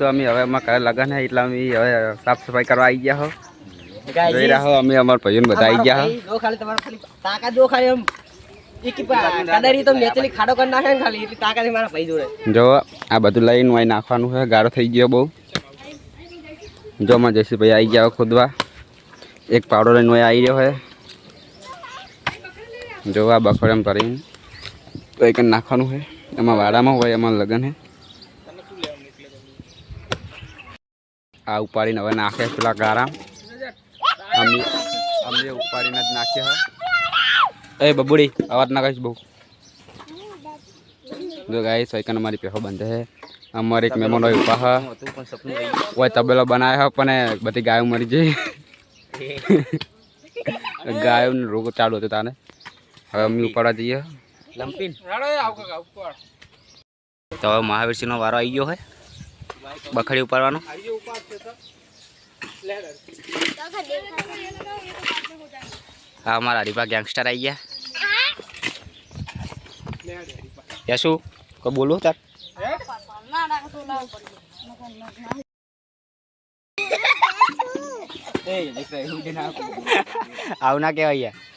તો અમે હવે અમારા ઘરે લગન હે એટલે અમે હવે સાફ સફાઈ કરવા આવી ગયા હો. જોઈ રહ્યા હો અમે અમારા ભાઈઓને બધા આવી ગયા હો. જો ખાલી તમારો ખાલી તાકાત જો ખાલી એમ. ઈ કે કદારી તો મેચલી ખાડો કરી નાખે ને ખાલી એટલી તાકાત મારા ભાઈ જોડે. જો આ બધું લઈને વાઈ નાખવાનું છે ગારો થઈ ગયો બહુ. જો માં જયસુભાઈ આવી ગયા હો ખોદવા. એક પાવડો લઈને વાઈ આવી રહ્યો છે જો આ બખોડ એમ કરીને તો એક નાખવાનું છે એમાં વાડામાં હોય એમાં લગન છે આ ઉપાડીને હવે નાખે પેલા ગારા અમે અમે ઉપાડીને જ નાખ્યા હે. એ બબુડી અવાજ ના કહીશ બહુ. જો ગાય સૈકન અમારી પેહો બંધ હે. અમારે એક મહેમાન હોય ઉપા હોય તબેલો બનાવ્યો પણ બધી ગાયો મરી જઈ. ગાયો રોગ ચાલુ હતો તાને. હવે અમે ઉપાડવા જઈએ. તો હવે મહાવીરસિંહનો વારો આવી ગયો હોય બખડી ઉપાડવાનો. હા અમારા હરીફા ગેંગસ્ટર આવી ગયા. શું? કોઈ બોલું તાર? આવું ના કહેવાય યાર.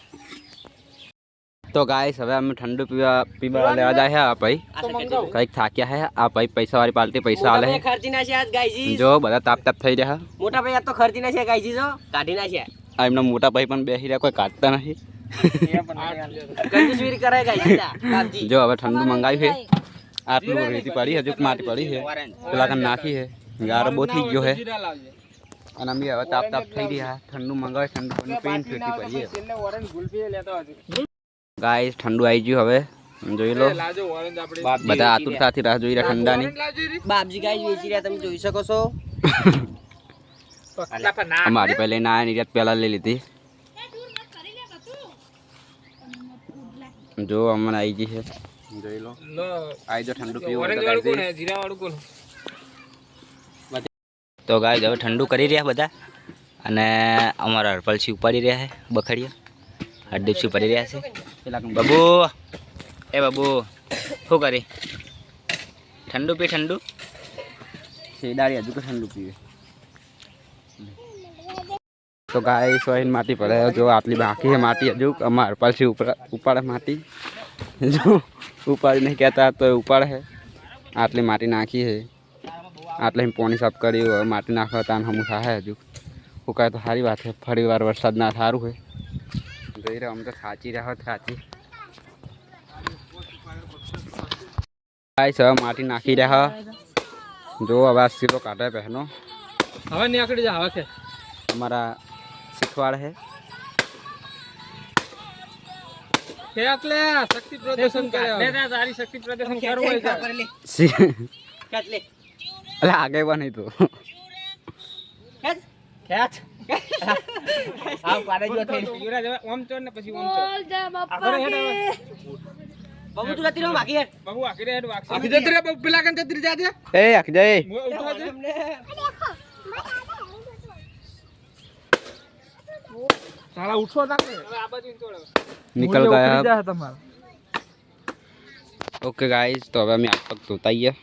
તો ગાઈસ હવે અમે ઠંડુ પીવા પીવા લેવા જાય છે આ ભાઈ. કંઈક થાક્યા હે આ ભાઈ પૈસા વાળી પાલટી પૈસા આલે મોટા ભાઈએ ખર્ચી નાખ્યા આજ ગાયજી જો. બધા તાપ તાપ થઈ રહ્યા. મોટા ભાઈ આજ તો ખર્ચી નાખ્યા ગાયજી જો કાઢી નાખ્યા. આ એમના મોટા ભાઈ પણ બેસી રહ્યા કોઈ કાઢતા નથી. કંજૂસગીરી કરે ગાયજી તા, બાપજી. જો હવે ઠંડુ મંગાવ્યું છે આટલું રેતી પડી હજુ માટી પડી છે પેલા કાન નાખી છે ગારો બહુ થઈ ગયો છે અને અમે હવે તાપ તાપ થઈ રહ્યા. ઠંડુ મંગાવે ઠંડુ પણ પેન ફેરતી પડીએ ગાઈસ ઠંડુ આવી ગયું હવે. જોઈ લો. બધા આતુરતાથી રાહ જોઈ રહ્યા ઠંડાની. બાપજી ગાય વેચી રહ્યા તમે જોઈ શકો છો. અમારી પહેલે ના નિર્યાત પહેલા લઈ લીધી. જો અમને આવી ગઈ છે. જોઈ લો. આવી જો ઠંડુ પીવું તો ગાય હવે ઠંડુ કરી રહ્યા બધા. અને અમારા હરપલસી ઉપાડી રહ્યા છે બખડીયા. હરદીપસી ઉપાડી રહ્યા છે. બાબુ. એ બાબુ શું કરી? ઠંડુ પી ઠંડુ? શેડાળી હજુ કે ઠંડુ પીવે. તો ગાય સોઈન માટી પડે જો આટલી બાકી છે માટી હજુ. અમારા હરપલસી ઉપાડે માટી. જો ઉપાડી નહીં કહેતા તો ઉપાડે છે. આટલી માટી નાખી છે. આટલે પોણી સાફ કર્યું. માટી નાખવા તાન હમું થાય હજુ. ઉકાય તો સારી વાત છે. ફરી વાર વરસાદ ના સારું હોય. જોઈ રહ્યો અમે તો સાચી રહ્યા હોત સાચી ગાઈસ હવે માટી નાખી રહ્યા. જો હવે આ સીરો કાઢે પહેનો હવે નીકળી જા હવે કે. અમારા શીખવાડ હે કે એટલે શક્તિ પ્રદર્શન કરે તારી શક્તિ પ્રદર્શન કરવું હોય. ખેંચ આગે નહીં તો. ખેંચ. ખેંચ. પાડે જો થઈ યુવરાજ હવે ઓમ ચોર ને પછી ઓમ ચોર. આગળ હેડ હવે. બાબુ તું નથી રહ્યો બાકી હેડ. બાબુ આખી રે હેડ વાગશે. આખી જતી રે બાબુ પેલા કન જતી જાજે. એ અખજય મોય ઉઠવા દે સાલા ઉઠો ના હવે આ બાજુ ચોર હવે ગયા જાય ઓકે ગાઈઝ તો હવે અમે આગ પગ ધોતા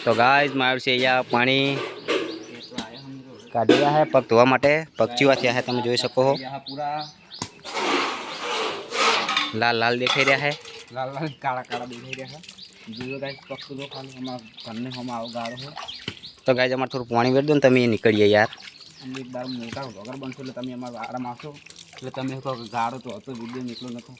તો ગાઈઝ મારું છે અહીંયા પાણી. કાઢી રહ્યા છે પગ ધોવા માટે. પગ ચીવા થયા છે તમે જોઈ શકો છો લાલ લાલ દેખાઈ રહ્યા છે લાલ લાલ કાળા કાળા દેખાઈ રહ્યા છે જીરો ગાઈઝ પગ તો ખાલી અમારા ઘરને હમ આવો ગાળો છે તો ગાઈઝ અમારે થોડું પાણી વેર દો ને તમે નીકળીએ યાર. અમે એક દાર મોટા વગર બનશો એટલે તમે અમારા આરામ આવશો. એટલે તમે કહો કે ગાળો તો હતો વીડિયો નીકળો નતો.